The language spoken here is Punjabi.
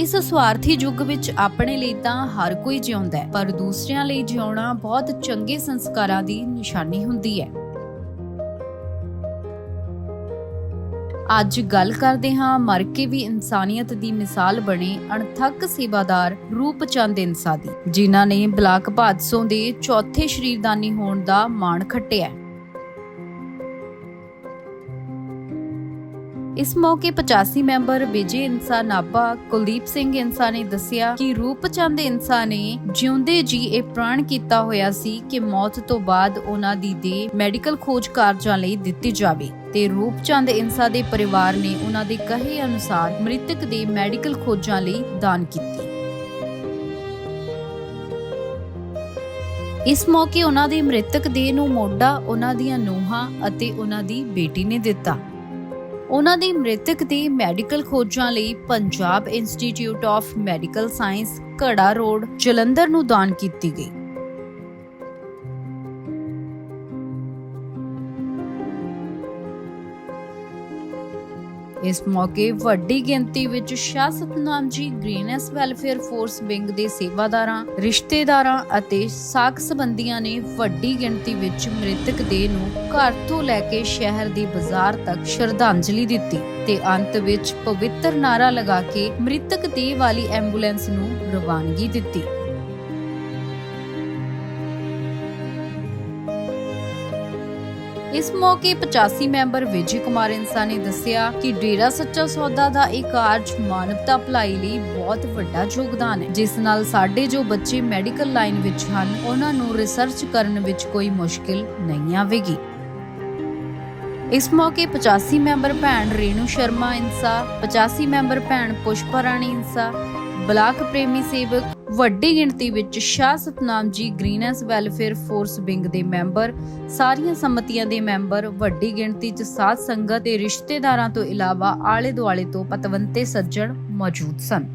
ਇਸ ਸਵਾਰਥੀ ਯੁੱਗ ਵਿੱਚ ਆਪਣੇ ਲਈ ਤਾਂ ਹਰ ਕੋਈ ਜਿਉਂਦਾ ਹੈ, ਪਰ ਦੂਸਰਿਆਂ ਲਈ ਜਿਉਣਾ ਬਹੁਤ ਚੰਗੇ ਸੰਸਕਾਰਾਂ ਦੀ ਨਿਸ਼ਾਨੀ ਹੁੰਦੀ ਹੈ। ਅੱਜ ਗੱਲ ਕਰਦੇ ਹਾਂ ਮਰ ਕੇ ਵੀ ਇਨਸਾਨੀਅਤ ਦੀ ਮਿਸਾਲ ਬਣੇ ਅਣਥੱਕ ਸੇਵਾਦਾਰ ਰੂਪਚੰਦ ਇਨਸਾ ਦੀ, ਜਿਨ੍ਹਾਂ ਨੇ ਬਲਾਕ ਭਾਦਸੋਂ ਦੇ ਚੌਥੇ ਸ਼ਰੀਰਦਾਨੀ ਹੋਣ ਦਾ ਮਾਣ ਖੱਟਿਆ ਇਸ ਮੌਕੇ 85 ਮੈਂਬਰ ਵਿਜੇ ਇੰਸਾ ਨਾਭਾ ਕੁਲਦੀਪ ਸਿੰਘ ਇੰਸਾ ਨੇ ਦੱਸਿਆ ਕਿ ਰੂਪਚੰਦ ਇੰਸਾ ਨੇ ਜਿਉਂਦੇ ਜੀ ਇਹ ਪ੍ਰਣ ਕੀਤਾ ਹੋਇਆ ਸੀ ਕਿ ਮੌਤ ਤੋਂ ਬਾਅਦ ਉਹਨਾਂ ਦੀ ਦੇਹ ਮੈਡੀਕਲ ਖੋਜ ਕਾਰਜਾਂ ਲਈ ਦਿੱਤੀ ਜਾਵੇ ਤੇ ਰੂਪਚੰਦ ਇੰਸਾ ਦੇ ਪਰਿਵਾਰ ਨੇ ਉਹਨਾਂ ਦੇ ਕਹੇ ਅਨੁਸਾਰ ਮ੍ਰਿਤਕ ਦੇ ਮੈਡੀਕਲ ਖੋਜਾਂ ਲਈ ਦਾਨ ਕੀਤੀ। ਇਸ ਮੌਕੇ ਉਹਨਾਂ ਦੇ ਮ੍ਰਿਤਕ ਦੇਹ ਨੂੰ ਮੋਢਾ, ਉਹਨਾਂ ਦੀਆਂ ਨੂੰਹਾਂ ਅਤੇ ਉਹਨਾਂ ਦੀ ਬੇਟੀ ਨੇ ਦਿੱਤਾ। ਉਹਨਾਂ ਦੀ ਮ੍ਰਿਤਕ ਦੀ ਮੈਡੀਕਲ ਖੋਜਾਂ ਲਈ Punjab institute of medical science Garha road Jalandhar ਨੂੰ ਦਾਨ ਕੀਤੀ ਗਈ। ਇਸ ਮੌਕੇ ਵੱਡੀ ਗਿਣਤੀ ਵਿੱਚ Shah Satnam ji green S welfare force wing ਦੇ ਸੇਵਾਦਾਰਾਂ, ਰਿਸ਼ਤੇਦਾਰਾਂ ਅਤੇ ਸਾਕ ਸੰਬੰਧੀਆਂ ਨੇ ਵੱਡੀ ਗਿਣਤੀ ਵਿੱਚ ਮ੍ਰਿਤਕ ਦੇਹ ਨੂੰ ਘਰ ਤੋਂ ਲੈ ਕੇ ਸ਼ਹਿਰ ਦੇ ਬਾਜ਼ਾਰ ਤੱਕ ਸ਼ਰਧਾਂਜਲੀ ਦਿੱਤੀ ਤੇ ਅੰਤ ਵਿੱਚ ਪਵਿੱਤਰ ਨਾਰਾ ਲਗਾ ਕੇ ਮ੍ਰਿਤਕ ਦੇਹ ਵਾਲੀ ਐਂਬੂਲੈਂਸ ਨੂੰ ਰਵਾਨਗੀ ਦਿੱਤੀ। ਇਸ ਮੌਕੇ 85 ਮੈਂਬਰ ਵਿਜੇ ਕੁਮਾਰ ਇੰਸਾ ਨੇ ਦੱਸਿਆ ਕਿ ਡੇਰਾ ਸੱਚਾ ਸੌਦਾ ਦਾ ਇਹ ਕਾਰਜ ਮਾਨਵਤਾ ਭਲਾਈ ਲਈ ਬਹੁਤ ਵੱਡਾ ਯੋਗਦਾਨ ਹੈ। ਜਿਸ ਨਾਲ ਸਾਡੇ ਜੋ ਬੱਚੇ ਮੈਡੀਕਲ ਲਾਈਨ ਵਿੱਚ ਹਨ, ਉਹਨਾਂ ਨੂੰ ਰਿਸਰਚ ਕਰਨ ਵਿੱਚ ਕੋਈ ਮੁਸ਼ਕਿਲ ਨਹੀਂ ਆਵੇਗੀ। ਇਸ ਮੌਕੇ 85 ਮੈਂਬਰ ਭੈਣ ਰੇਨੂ ਸ਼ਰਮਾ ਇੰਸਾ 85 ਮੈਂਬਰ ਭੈਣ ਪੁਸ਼ਪਾ ਰਾਣੀ ਇੰਸਾ ਬਲਾਕ ਪ੍ਰੇਮੀ ਸੇਵਕ ਵੱਡੀ ਗਿਣਤੀ ਵਿੱਚ Shah Satnam ji green S welfare force wing ਦੇ ਮੈਂਬਰ, ਸਾਰੀਆਂ ਸੰਮਤੀਆਂ ਦੇ ਮੈਂਬਰ, ਵੱਡੀ ਗਿਣਤੀ 'ਚ ਸਾਧ ਸੰਗਤ ਦੇ ਰਿਸ਼ਤੇਦਾਰਾਂ ਤੋਂ ਇਲਾਵਾ ਆਲੇ ਦੁਆਲੇ ਤੋਂ ਪਤਵੰਤੇ ਸੱਜਣ ਮੌਜੂਦ ਸਨ।